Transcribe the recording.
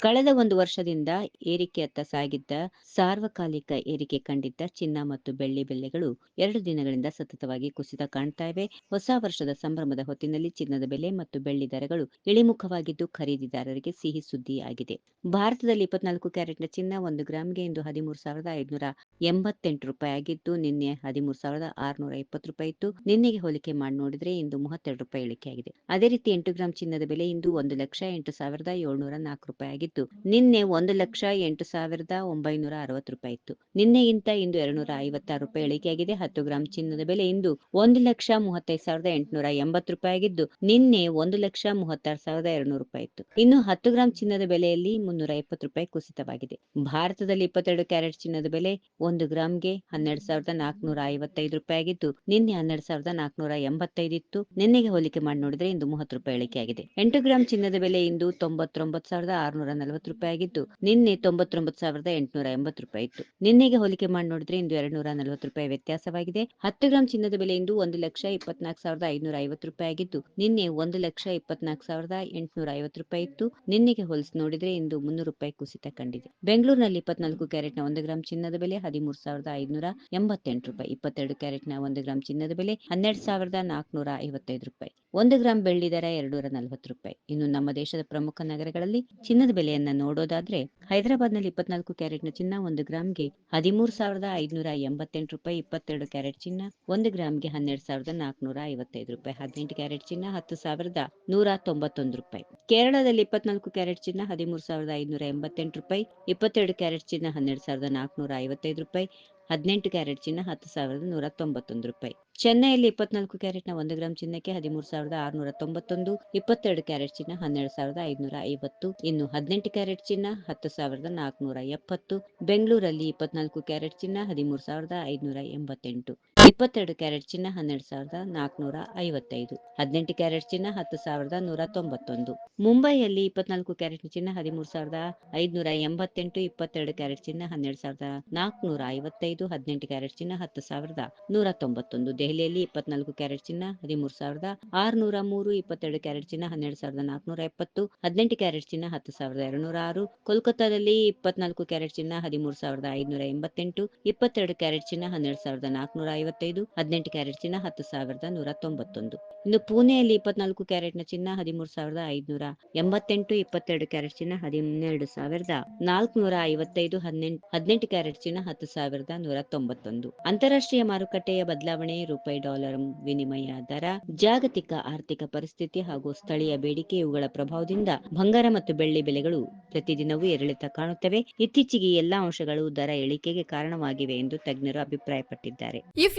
ಕಳೆದ ಒಂದು ವರ್ಷದಿಂದ ಏರಿಕೆಯತ್ತ ಸಾಗಿದ್ದ ಸಾರ್ವಕಾಲಿಕ ಏರಿಕೆ ಕಂಡಿದ್ದ ಚಿನ್ನ ಮತ್ತು ಬೆಳ್ಳಿ ಬೆಲೆಗಳು ಎರಡು ದಿನಗಳಿಂದ ಸತತವಾಗಿ ಕುಸಿತ ಕಾಣ್ತಾ ಇವೆ ಹೊಸ ವರ್ಷದ ಸಂಭ್ರಮದ ಹೊತ್ತಿನಲ್ಲಿ ಚಿನ್ನದ ಬೆಲೆ ಮತ್ತು ಬೆಳ್ಳಿ ದರಗಳು ಇಳಿಮುಖವಾಗಿದ್ದು ಖರೀದಿದಾರರಿಗೆ ಸಿಹಿ ಸುದ್ದಿಯಾಗಿದೆ ಭಾರತದಲ್ಲಿ ಇಪ್ಪತ್ನಾಲ್ಕು ಕ್ಯಾರೆಟ್ನ ಚಿನ್ನ ಒಂದು ಗ್ರಾಮ್ಗೆ ಇಂದು ಹದಿಮೂರು ಸಾವಿರದ ಐದುನೂರ ಎಂಬತ್ತೆಂಟು ರೂಪಾಯಿ ಆಗಿದ್ದು, ನಿನ್ನೆ ಹದಿಮೂರು ಸಾವಿರದ ಆರುನೂರ ಇಪ್ಪತ್ತು ರೂಪಾಯಿ ಇತ್ತು. ನಿನ್ನೆಗೆ ಹೋಲಿಕೆ ಮಾಡಿ ನೋಡಿದ್ರೆ ಇಂದು ಮೂವತ್ತೆರಡು ರೂಪಾಯಿ ಇಳಿಕೆಯಾಗಿದೆ. ಅದೇ ರೀತಿ ಎಂಟು ಗ್ರಾಂ ಚಿನ್ನದ ಬೆಲೆ ಇಂದು ಒಂದು ಲಕ್ಷ ಎಂಟು ಸಾವಿರದ ಏಳ್ನೂರ ನಾಲ್ಕು ರೂಪಾಯಿ ಆಗಿದ್ದು ನಿನ್ನೆ ಒಂದು ಲಕ್ಷ ಎಂಟು ಸಾವಿರದ ಒಂಬೈನೂರ ಅರವತ್ತು ರೂಪಾಯಿ ಇತ್ತು. ನಿನ್ನೆಗಿಂತ ಇಂದು ಎರಡ್ನೂರ ಐವತ್ತಾರು ರೂಪಾಯಿ ಇಳಿಕೆಯಾಗಿದೆ ಹತ್ತು ಗ್ರಾಂ ಚಿನ್ನದ ಬೆಲೆ ಇಂದು ಒಂದು ಲಕ್ಷ ಮೂವತ್ತೈದು ಸಾವಿರದ ಎಂಟುನೂರ ಎಂಬತ್ತು ರೂಪಾಯಿ ಆಗಿದ್ದು ನಿನ್ನೆ ಒಂದು ಲಕ್ಷ ಮೂವತ್ತಾರು ಸಾವಿರದ ಎರಡ್ನೂರು ರೂಪಾಯಿ ಇತ್ತು. ಇನ್ನು ಹತ್ತು ಗ್ರಾಂ ಚಿನ್ನದ ಬೆಲೆಯಲ್ಲಿ ಮುನ್ನೂರ ಎಪ್ಪತ್ತು ರೂಪಾಯಿ ಕುಸಿತವಾಗಿದೆ. ಭಾರತದಲ್ಲಿ ಇಪ್ಪತ್ತೆರಡು ಕ್ಯಾರೆಟ್ ಚಿನ್ನದ ಬೆಲೆ ಒಂದು ಗ್ರಾಂಗೆ ಹನ್ನೆರಡು ಸಾವಿರದ ನಾಲ್ಕುನೂರ ಐವತ್ತೈದು ರೂಪಾಯಿ ಆಗಿದ್ದು ನಿನ್ನೆ ಹನ್ನೆರಡು ಸಾವಿರದ ನಾಲ್ಕುನೂರ ಎಂಬತ್ತೈದು ಇತ್ತು. ನಿನ್ನೆಗೆ ಹೋಲಿಕೆ ಮಾಡಿ ನೋಡಿದ್ರೆ ಇಂದು ಮೂವತ್ತು ರೂಪಾಯಿ ಇಳಿಕೆಯಾಗಿದೆ ಎಂಟು ಗ್ರಾಂ ಚಿನ್ನದ ಬೆಲೆ ಇಂದು ತೊಂಬತ್ತೊಂಬತ್ತು ಸಾವಿರದ ಆರುನೂರ ನಲವತ್ತು ರೂಪಾಯಿ ಆಗಿದ್ದು ನಿನ್ನೆ ತೊಂಬತ್ತೊಂಬತ್ತು ಸಾವಿರದ ಎಂಟುನೂರ ಎಂಬತ್ತು ರೂಪಾಯಿ ಇತ್ತು. ನಿನ್ನೆಗೆ ಹೋಲಿಕೆ ಮಾಡಿ ನೋಡಿದ್ರೆ ಇಂದು ಎರಡು ನೂರ ನಲವತ್ತು ರೂಪಾಯಿ ವ್ಯತ್ಯಾಸವಾಗಿದೆ. ಹತ್ತು ಗ್ರಾಂ ಚಿನ್ನದ ಬೆಲೆ ಇಂದು ಒಂದು ಲಕ್ಷ ಇಪ್ಪತ್ನಾಲ್ಕು ಸಾವಿರದ ಐನೂರ ಐವತ್ತು ರೂಪಾಯಿ ಆಗಿದ್ದು ನಿನ್ನೆ ಒಂದು ಲಕ್ಷ ಇಪ್ಪತ್ನಾಲ್ಕು ಸಾವಿರದ ಎಂಟುನೂರ ಐವತ್ತು ರೂಪಾಯಿ ಇತ್ತು. ನಿನ್ನೆಗೆ ಹೋಲಿಸಿ ನೋಡಿದ್ರೆ ಇಂದು ಮುನ್ನೂರು ರೂಪಾಯಿ ಕುಸಿತ ಕಂಡಿದೆ. ಬೆಂಗಳೂರಿನಲ್ಲಿ ಇಪ್ಪತ್ನಾಲ್ಕು ಕ್ಯಾರೆಟ್ನ ಒಂದು ಗ್ರಾಂ ಚಿನ್ನದ ಬೆಲೆ, ಹದಿಮೂರು ಸಾವಿರದ ಐದುನೂರ ಎಂಬತ್ತೆಂಟು ರೂಪಾಯಿ, ಇಪ್ಪತ್ತೆರಡು ಕ್ಯಾರೆಟ್ನ ಒಂದು ಗ್ರಾಂ ಚಿನ್ನದ ಬೆಲೆ, ಹನ್ನೆರಡು ಸಾವಿರದ ನಾಲ್ಕುನೂರ ಐವತ್ತೈದು ರೂಪಾಯಿ. ಒಂದು ಗ್ರಾಂ ಬೆಳ್ಳಿ ದರ ಎರಡೂರ ನಲವತ್ತು ರೂಪಾಯಿ. ಇನ್ನು ನಮ್ಮ ದೇಶದ ಪ್ರಮುಖ ನಗರಗಳಲ್ಲಿ ಚಿನ್ನದ ಬೆಲೆಯನ್ನ ನೋಡೋದಾದ್ರೆ ಹೈದರಾಬಾದ್ನಲ್ಲಿ ಇಪ್ಪತ್ನಾಲ್ಕು ಕ್ಯಾರೆಟ್ನ ಚಿನ್ನ ಒಂದು ಗ್ರಾಂಗೆ ಹದಿಮೂರು ಸಾವಿರದ ಐದುನೂರ ಎಂಬತ್ತೆಂಟು ರೂಪಾಯಿ ಇಪ್ಪತ್ತೆರಡು ಕ್ಯಾರೆಟ್ ಚಿನ್ನ, ಒಂದು ಗ್ರಾಮ್ಗೆ ಹನ್ನೆರಡು ಸಾವಿರದ ನಾಲ್ಕುನೂರ ಐವತ್ತೈದು ರೂಪಾಯಿ, ಹದಿನೆಂಟು ಕ್ಯಾರೆಟ್ ಚಿನ್ನ, ಹತ್ತು ಸಾವಿರದ ನೂರ ತೊಂಬತ್ತೊಂದು ರೂಪಾಯಿ. ಕೇರಳದಲ್ಲಿ ಇಪ್ಪತ್ನಾಲ್ಕು ಕ್ಯಾರೆಟ್ ಚಿನ್ನ, ಹದಿಮೂರು ಸಾವಿರದ ಐದುನೂರ ಎಂಬತ್ತೆಂಟು ರೂಪಾಯಿ, ಇಪ್ಪತ್ತೆರಡು ಕ್ಯಾರೆಟ್ ಚಿನ್ನ, ಹನ್ನೆರಡು ಸಾವಿರದ ನಾಲ್ಕುನೂರ ಐವತ್ತೈದು ರೂಪಾಯಿ ಹದಿನೆಂಟು ಕ್ಯಾರೆಟ್ ಚಿನ್ನ, ಹತ್ತು ಸಾವಿರದ ನೂರ ತೊಂಬತ್ತೊಂದು ರೂಪಾಯಿ. ಚೆನ್ನೈಯಲ್ಲಿ ಇಪ್ಪತ್ನಾಲ್ಕು ಕ್ಯಾರೆಟ್ನ ಒಂದು ಗ್ರಾಂ ಚಿನ್ನಕ್ಕೆ ಹದಿಮೂರು ಸಾವಿರದ ಆರುನೂರ ತೊಂಬತ್ತೊಂದು ಇಪ್ಪತ್ತೆರಡು ಕ್ಯಾರೆಟ್ ಚಿನ್ನ, ಹನ್ನೆರಡು ಸಾವಿರದ ಐದುನೂರ ಐವತ್ತು, ಇನ್ನು ಹದಿನೆಂಟು ಕ್ಯಾರೆಟ್ ಚಿನ್ನ, ಹತ್ತು ಸಾವಿರದ ನಾಲ್ಕುನೂರ ಎಪ್ಪತ್ತು, ಬೆಂಗಳೂರಲ್ಲಿ ಇಪ್ಪತ್ನಾಲ್ಕು ಕ್ಯಾರೆಟ್ ಚಿನ್ನ, ಹದಿಮೂರು ಸಾವಿರದ ಐದುನೂರ ಎಂಬತ್ತೆಂಟು. ಇಪ್ಪತ್ತೆರಡು ಕ್ಯಾರೆಟ್ ಚಿನ್ನ ಹನ್ನೆರಡು ಸಾವಿರದ ನಾಲ್ಕುನೂರ ಐವತ್ತೈದು ಹದಿನೆಂಟು ಕ್ಯಾರೆಟ್ ಚಿನ್ನ ಹತ್ತು ಸಾವಿರದ ನೂರ ತೊಂಬತ್ತೊಂದು ಮುಂಬೈಯಲ್ಲಿ ಇಪ್ಪತ್ನಾಲ್ಕು ಕ್ಯಾರೆಟ್ ಚಿನ್ನ ಹದಿಮೂರು ಸಾವಿರದ ಐದುನೂರ ಎಂಬತ್ತೆಂಟು ಇಪ್ಪತ್ತೆರಡು ಕ್ಯಾರೆಟ್ ಚಿನ್ನ ಹನ್ನೆರಡು ಸಾವಿರದ ನಾಲ್ಕುನೂರ ಐವತ್ತೈದು ಹದಿನೆಂಟು ಕ್ಯಾರೆಟ್ ಚಿನ್ನ ಹತ್ತು ಸಾವಿರದ ನೂರ ತೊಂಬತ್ತೊಂದು ದೆಹಲಿಯಲ್ಲಿ ಇಪ್ಪತ್ನಾಲ್ಕು ಕ್ಯಾರೆಟ್ ಚಿನ್ನ ಹದಿಮೂರು ಸಾವಿರದ ಆರುನೂರ ಮೂರು ಇಪ್ಪತ್ತೆರಡು ಕ್ಯಾರೆಟ್ ಚಿನ್ನ ಹನ್ನೆರಡು ಸಾವಿರದ ನಾಲ್ಕುನೂರ ಎಪ್ಪತ್ತು ಹದಿನೆಂಟು ಕ್ಯಾರೆಟ್ ಚಿನ್ನ ಹತ್ತು ಸಾವಿರದ ಎರಡುನೂರ ಆರು ಕೋಲ್ಕತ್ತಾದಲ್ಲಿ ಇಪ್ಪತ್ನಾಲ್ಕು ಕ್ಯಾರೆಟ್ ಚಿನ್ನ ಹದಿಮೂರು ಸಾವಿರದ ಐದುನೂರ ಎಂಬತ್ತೆಂಟು ಇಪ್ಪತ್ತೆರಡು ಕ್ಯಾರೆಟ್ ಚಿನ್ನ ಹನ್ನೆರಡು ಸಾವಿರದ ನಾಲ್ಕುನೂರ ಐವತ್ತೈದು ಹದಿನೆಂಟು ಕ್ಯಾರೆಟ್ ಚಿನ್ನ, ಹತ್ತು ಸಾವಿರದ ನೂರ ತೊಂಬತ್ತೊಂದು ಇನ್ನು ಪುಣೆಯಲ್ಲಿ ಇಪ್ಪತ್ನಾಲ್ಕು ಕ್ಯಾರೆಟ್ನ ಚಿನ್ನ, ಹದಿಮೂರು ಸಾವಿರದ ಐದುನೂರ ಎಂಬತ್ತೆಂಟು, ಇಪ್ಪತ್ತೆರಡು ಕ್ಯಾರೆಟ್ ಚಿನ್ನ, ಹದಿನೆರಡು ಸಾವಿರದ ನಾಲ್ಕುನೂರ ಐವತ್ತೈದು, ಹದಿನೆಂಟು ಹದಿನೆಂಟು ಕ್ಯಾರೆಟ್ ಚಿನ್ನ, ಹತ್ತು ಸಾವಿರದ ನೂರ ತೊಂಬತ್ತೊಂದು ಅಂತಾರಾಷ್ಟ್ರೀಯ ಮಾರುಕಟ್ಟೆಯ ಬದಲಾವಣೆ, ರೂಪಾಯಿ ಡಾಲರ್ ವಿನಿಮಯ ದರ, ಜಾಗತಿಕ ಆರ್ಥಿಕ ಪರಿಸ್ಥಿತಿ ಹಾಗೂ ಸ್ಥಳೀಯ ಬೇಡಿಕೆ ಇವುಗಳ ಪ್ರಭಾವದಿಂದ ಬಂಗಾರ ಮತ್ತು ಬೆಳ್ಳಿ ಬೆಲೆಗಳು ಪ್ರತಿದಿನವೂ ಏರಿಳಿತ ಕಾಣುತ್ತವೆ. ಇತ್ತೀಚೆಗೆ ಎಲ್ಲಾ ಅಂಶಗಳು ದರ ಇಳಿಕೆಗೆ ಕಾರಣವಾಗಿವೆ ಎಂದು ತಜ್ಞರು ಅಭಿಪ್ರಾಯಪಟ್ಟಿದ್ದಾರೆ. If